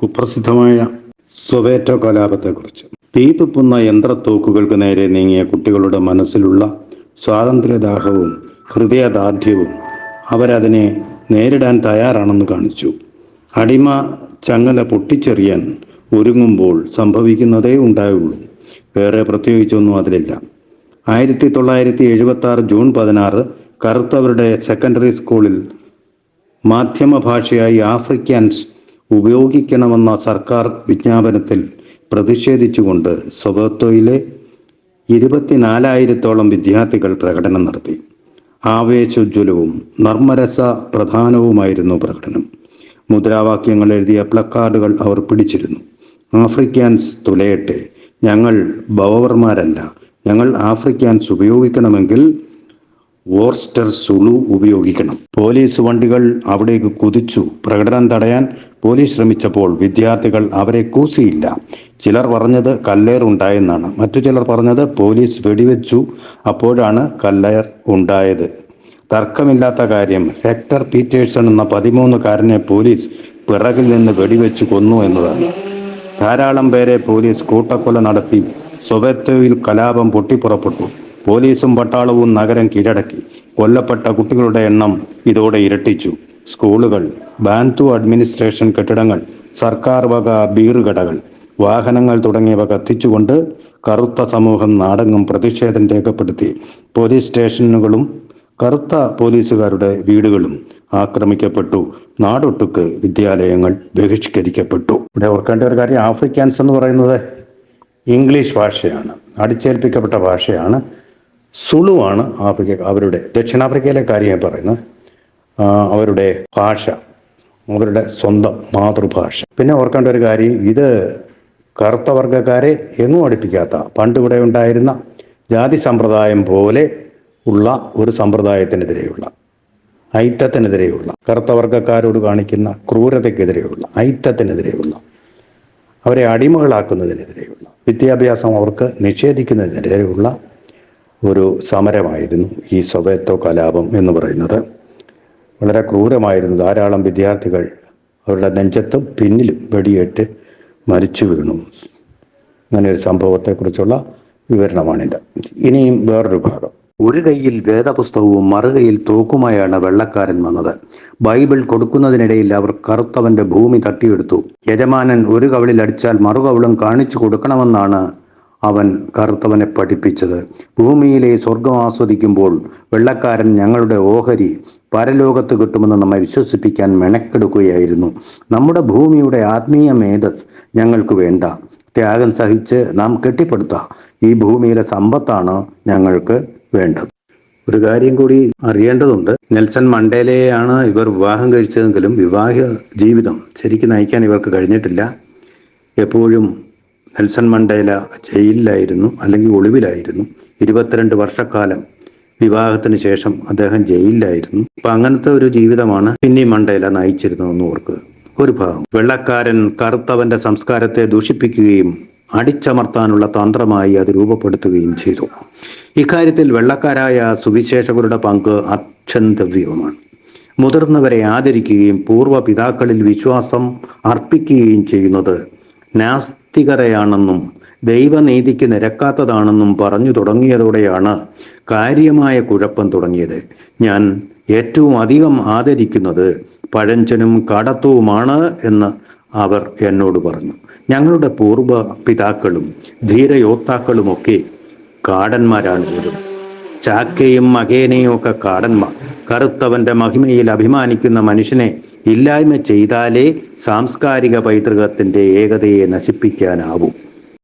കുപ്രസിദ്ധമായ സൊവേറ്റോ കലാപത്തെക്കുറിച്ച്. തീ തുപ്പുന്ന യന്ത്രത്തോക്കുകൾക്ക് നേരെ നീങ്ങിയ കുട്ടികളുടെ മനസ്സിലുള്ള സ്വാതന്ത്ര്യദാഹവും ഹൃദയദാർഢ്യവും അവരതിനെ നേരിടാൻ തയ്യാറാണെന്ന് കാണിച്ചു. അടിമ ചങ്ങല പൊട്ടിച്ചെറിയാൻ ഒരുങ്ങുമ്പോൾ സംഭവിക്കുന്നതേ ഉണ്ടായുള്ളൂ. വേറെ പ്രത്യേകിച്ചൊന്നും അതിലില്ല. ആയിരത്തി തൊള്ളായിരത്തി എഴുപത്തി ആറ് ജൂൺ പതിനാറ് കറുത്തവരുടെ സെക്കൻഡറി സ്കൂളിൽ മാധ്യമ ഭാഷയായി ആഫ്രിക്കാൻസ് ഉപയോഗിക്കണമെന്ന സർക്കാർ വിജ്ഞാപനത്തിൽ പ്രതിഷേധിച്ചുകൊണ്ട് സൊബോത്തോയിലെ ഇരുപത്തിനാലായിരത്തോളം വിദ്യാർത്ഥികൾ പ്രകടനം നടത്തി. ആവേശോജ്വലവും നർമ്മരസ പ്രധാനവുമായിരുന്നു പ്രകടനം. മുദ്രാവാക്യങ്ങൾ എഴുതിയ പ്ലക്കാർഡുകൾ അവർ പിടിച്ചിരുന്നു. ആഫ്രിക്കാൻസ് തുലയട്ടെ ഞങ്ങൾ ബവവർമാരല്ല ഞങ്ങൾ ആഫ്രിക്കാൻസ് ഉപയോഗിക്കണമെങ്കിൽ വോർസ്റ്റർ സുളു ഉപയോഗിക്കണം. പോലീസ് വണ്ടികൾ അവിടേക്ക് കുതിച്ചു. പ്രകടനം തടയാൻ പോലീസ് ശ്രമിച്ചപ്പോൾ വിദ്യാർത്ഥികൾ അവരെ കൂസിയില്ല. ചിലർ പറഞ്ഞത് കല്ലേർ ഉണ്ടായെന്നാണ്. മറ്റു ചിലർ പറഞ്ഞത് പോലീസ് വെടിവെച്ചു. അപ്പോഴാണ് കല്ലേർ ഉണ്ടായത്. തർക്കമില്ലാത്ത കാര്യം. ഹെക്ടർ പീറ്റേഴ്സൺ എന്ന പതിമൂന്നുകാരനെ പോലീസ് പിറകിൽ നിന്ന് വെടിവെച്ച് കൊന്നു എന്നതാണ്. ധാരാളം പേരെ പോലീസ് കൂട്ടക്കൊല നടത്തി. സൊബത്തോയിൽ കലാപം പൊട്ടിപ്പുറപ്പെട്ടു. പോലീസും പട്ടാളവും നഗരം കീഴടക്കി. കൊല്ലപ്പെട്ട കുട്ടികളുടെ എണ്ണം ഇതോടെ ഇരട്ടിച്ചു. സ്കൂളുകൾ ബാന്തു അഡ്മിനിസ്ട്രേഷൻ കെട്ടിടങ്ങൾ സർക്കാർ വക ബീറുകടകൾ വാഹനങ്ങൾ തുടങ്ങിയവ കത്തിച്ചുകൊണ്ട് കറുത്ത സമൂഹം നാടെങ്ങും പ്രതിഷേധം രേഖപ്പെടുത്തി. പോലീസ് സ്റ്റേഷനുകളും കറുത്ത പോലീസുകാരുടെ വീടുകളും ആക്രമിക്കപ്പെട്ടു. നാടൊട്ടുക്ക് വിദ്യാലയങ്ങൾ ബഹിഷ്കരിക്കപ്പെട്ടു. ഇവിടെ ഓർക്കേണ്ട ഒരു കാര്യം ആഫ്രിക്കാൻസ് എന്ന് പറയുന്നത് ഇംഗ്ലീഷ് ഭാഷയാണ്. അടിച്ചേൽപ്പിക്കപ്പെട്ട ഭാഷയാണ്. സുളുവാണ് ആഫ്രിക്ക അവരുടെ ദക്ഷിണാഫ്രിക്കയിലെ കാര്യം പറയുന്നത്. അവരുടെ ഭാഷ അവരുടെ സ്വന്തം മാതൃഭാഷ. പിന്നെ ഓർക്കേണ്ട ഒരു കാര്യം ഇത് കറുത്ത വർഗക്കാരെ എങ്ങും അടുപ്പിക്കാത്ത പണ്ട് ഇവിടെ ഉണ്ടായിരുന്ന ജാതി സമ്പ്രദായം പോലെ ഉള്ള ഒരു സമ്പ്രദായത്തിനെതിരെയുള്ള ഐറ്റത്തിനെതിരെയുള്ള കറുത്ത വർഗക്കാരോട് കാണിക്കുന്ന ക്രൂരതയ്ക്കെതിരെയുള്ള ഐറ്റത്തിനെതിരെയുള്ള അവരെ അടിമകളാക്കുന്നതിനെതിരെയുള്ള വിദ്യാഭ്യാസം അവർക്ക് നിഷേധിക്കുന്നതിനെതിരെയുള്ള ഒരു സമരമായിരുന്നു ഈ സ്വവേത്വ കലാപം എന്ന് പറയുന്നത്. വളരെ ക്രൂരമായിരുന്നു. ധാരാളം വിദ്യാർത്ഥികൾ അവരുടെ നെഞ്ചത്തും പിന്നിലും വെടിയേറ്റ് മരിച്ചു വീണു. അങ്ങനെ ഒരു സംഭവത്തെക്കുറിച്ചുള്ള വിവരണമാണിത്. ഇനിയും വേറൊരു ഭാഗം. ഒരു കൈയിൽ വേദപുസ്തകവും മറുകൈയിൽ തോക്കുമായാണ് വെള്ളക്കാരൻ വന്നത്. ബൈബിൾ കൊടുക്കുന്നതിനിടയിൽ അവർ കറുത്തവന്റെ ഭൂമി തട്ടിയെടുത്തു. യജമാനൻ ഒരു കവിളിൽ അടിച്ചാൽ മറുകവിളും കാണിച്ചു കൊടുക്കണമെന്നാണ് അവൻ കറുത്തവനെ പഠിപ്പിച്ചത്. ഭൂമിയിലെ സ്വർഗം ആസ്വദിക്കുമ്പോൾ വെള്ളക്കാരൻ ഞങ്ങളുടെ ഓഹരി പരലോകത്ത് കിട്ടുമെന്ന് നമ്മെ വിശ്വസിപ്പിക്കാൻ മെനക്കെടുക്കുകയായിരുന്നു. നമ്മുടെ ഭൂമിയുടെ ആത്മീയ മേധസ് ഞങ്ങൾക്ക് വേണ്ട. ത്യാഗം സഹിച്ച് നാം കെട്ടിപ്പടുത്ത. ഈ ഭൂമിയിലെ സമ്പത്താണ് ഞങ്ങൾക്ക് വേണ്ടത്. ഒരു കാര്യം കൂടി അറിയേണ്ടതുണ്ട്. നെൽസൺ മണ്ടേലയെയാണ് ഇവർ വിവാഹം കഴിച്ചതെങ്കിലും വിവാഹ ജീവിതം ശരിക്കും നയിക്കാൻ ഇവർക്ക് കഴിഞ്ഞിട്ടില്ല. എപ്പോഴും നെൽസൺ മണ്ടേല ജയിലിലായിരുന്നു അല്ലെങ്കിൽ ഒളിവിലായിരുന്നു. ഇരുപത്തിരണ്ട് വർഷക്കാലം വിവാഹത്തിന് ശേഷം അദ്ദേഹം ജയിലിലായിരുന്നു. അപ്പൊ അങ്ങനത്തെ ഒരു ജീവിതമാണ് പിന്നെ മണ്ടേല നയിച്ചിരുന്നതെന്ന് ഓർക്കുക. ഒരു ഭാഗം. വെള്ളക്കാരൻ കറുത്തവന്റെ സംസ്കാരത്തെ ദൂഷിപ്പിക്കുകയും അടിച്ചമർത്താനുള്ള തന്ത്രമായി അത് രൂപപ്പെടുത്തുകയും ചെയ്തു. ഇക്കാര്യത്തിൽ വെള്ളക്കാരായ സുവിശേഷകരുടെ പങ്ക് അച്ഛന്തവ്യവുമാണ് മുതിർന്നവരെ ആദരിക്കുകയും പൂർവ പിതാക്കളിൽ വിശ്വാസം അർപ്പിക്കുകയും ചെയ്യുന്നത് നാസ്തികതയാണെന്നും ദൈവനീതിക്ക് നിരക്കാത്തതാണെന്നും പറഞ്ഞു തുടങ്ങിയതോടെയാണ് കാര്യമായ കുഴപ്പം തുടങ്ങിയത്. ഞാൻ ഏറ്റവും അധികം ആദരിക്കുന്നത് പഴഞ്ചനും കടത്തുവുമാണ് എന്ന് അവർ എന്നോട് പറഞ്ഞു. ഞങ്ങളുടെ പൂർവ പിതാക്കളും ധീരയോദ്ധാക്കളുമൊക്കെ കാടന്മാരാണ് പോലും ചാക്കയും മകേനയും ഒക്കെ കാടന്മാർ. കറുത്തവന്റെ മഹിമയിൽ അഭിമാനിക്കുന്ന മനുഷ്യനെ ഇല്ലായ്മ ചെയ്താലേ സാംസ്കാരിക പൈതൃകത്തിന്റെ ഏകതയെ നശിപ്പിക്കാനാവൂ.